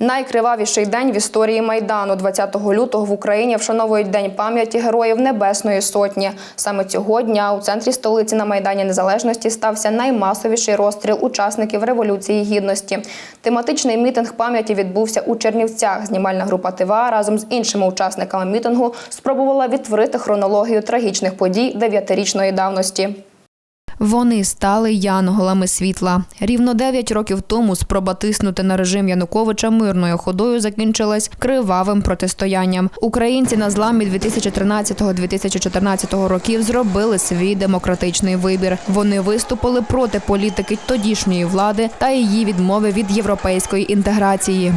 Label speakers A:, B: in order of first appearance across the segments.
A: Найкривавіший день в історії майдану 20 лютого в Україні вшановують День пам'яті героїв Небесної Сотні. Саме цього дня у центрі столиці на майдані Незалежності стався наймасовіший розстріл учасників революції гідності. Тематичний мітинг пам'яті відбувся у Чернівцях. Знімальна група ТВА разом з іншими учасниками мітингу спробувала відтворити хронологію трагічних подій дев'ятирічної давності. Вони стали янголами світла. Рівно 9 років тому спроба тиснути на режим Януковича мирною ходою закінчилась кривавим протистоянням. Українці на зламі 2013-2014 років зробили свій демократичний вибір. Вони виступили проти політики тодішньої влади та її відмови від європейської інтеграції.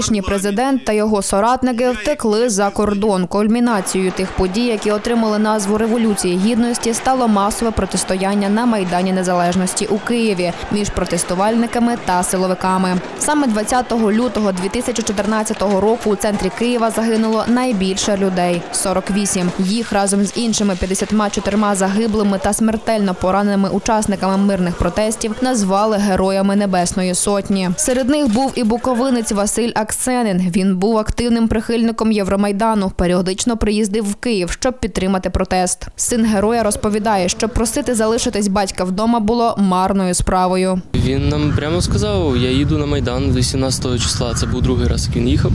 A: Тодішній президент та його соратники втекли за кордон. Кульмінацією тих подій, які отримали назву Революції Гідності, стало масове протистояння на Майдані Незалежності у Києві між протестувальниками та силовиками. Саме 20 лютого 2014 року у центрі Києва загинуло найбільше людей 48. Їх разом з іншими 54 загиблими та смертельно пораненими учасниками мирних протестів назвали героями Небесної Сотні. Серед них був і буковинець Василь Аксенин. Він був активним прихильником Євромайдану. Періодично приїздив в Київ, щоб підтримати протест. Син героя розповідає, що просити залишитись батька вдома було марною справою.
B: Він нам прямо сказав, я їду на Майдан 18 числа. Це був другий раз, як він їхав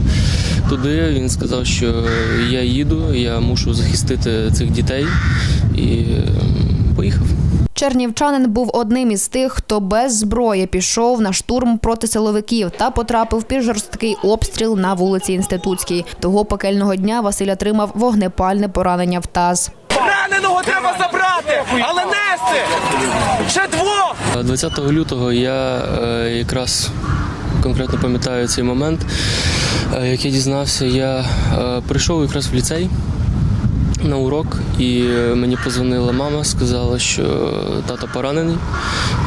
B: туди. Він сказав, що я їду, я мушу захистити цих дітей і ем, поїхав.
A: Чернівчанин був одним із тих, хто без зброї пішов на штурм проти силовиків та потрапив під жорсткий обстріл на вулиці Інститутській. Того пекельного дня Василь отримав вогнепальне поранення в таз.
C: Раненого треба забрати, але нести! Ще двох!
B: 20 лютого я е, якраз конкретно пам'ятаю цей момент, е, як я дізнався, я е, прийшов якраз в ліцей. На урок, і мені позвонила мама, сказала, що тато поранений,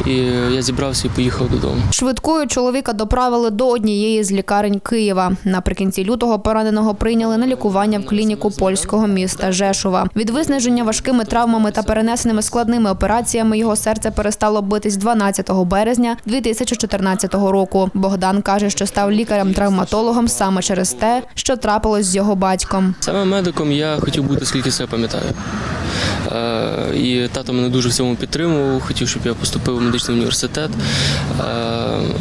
B: і я зібрався і поїхав додому.
A: Швидкою чоловіка доправили до однієї з лікарень Києва. Наприкінці лютого пораненого прийняли на лікування в клініку польського міста Жешува. Від виснаження важкими травмами та перенесеними складними операціями його серце перестало битись 12 березня 2014 року. Богдан каже, що став лікарем-травматологом саме через те, що трапилось з його батьком.
B: Саме медиком я хотів бути скільки себе пам'ятаю. Е, І тато мене дуже в цьому підтримував, хотів, щоб я поступив у медичний університет. Е,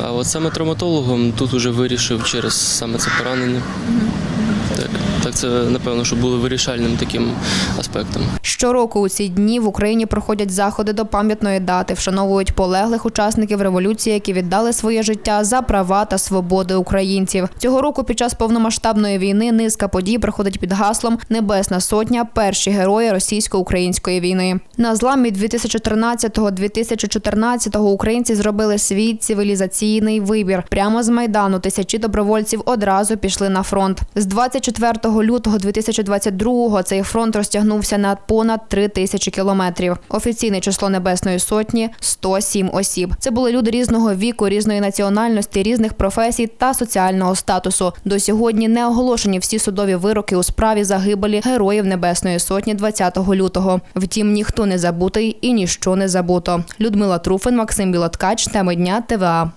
B: А от саме травматологом тут вже вирішив через саме це поранення. Так, це напевно, що було вирішальним таким аспектом.
A: Щороку у ці дні в Україні проходять заходи до пам'ятної дати, вшановують полеглих учасників революції, які віддали своє життя за права та свободи українців. Цього року під час повномасштабної війни низка подій проходить під гаслом Небесна Сотня перші герої російсько-української війни. На зламі 2013-2014 українці зробили свій цивілізаційний вибір. Прямо з майдану тисячі добровольців одразу пішли на фронт. З 24 лютого 2022-го цей фронт розтягнувся на понад 3 тисячі кілометрів. Офіційне число Небесної Сотні 107 осіб. Це були люди різного віку, різної національності, різних професій та соціального статусу. До сьогодні не оголошені всі судові вироки у справі загибелі героїв Небесної Сотні 20 лютого. Втім, ніхто не забутий і ніщо не забуто. Людмила Труфин, Максим Білоткач, теми дня ТВА.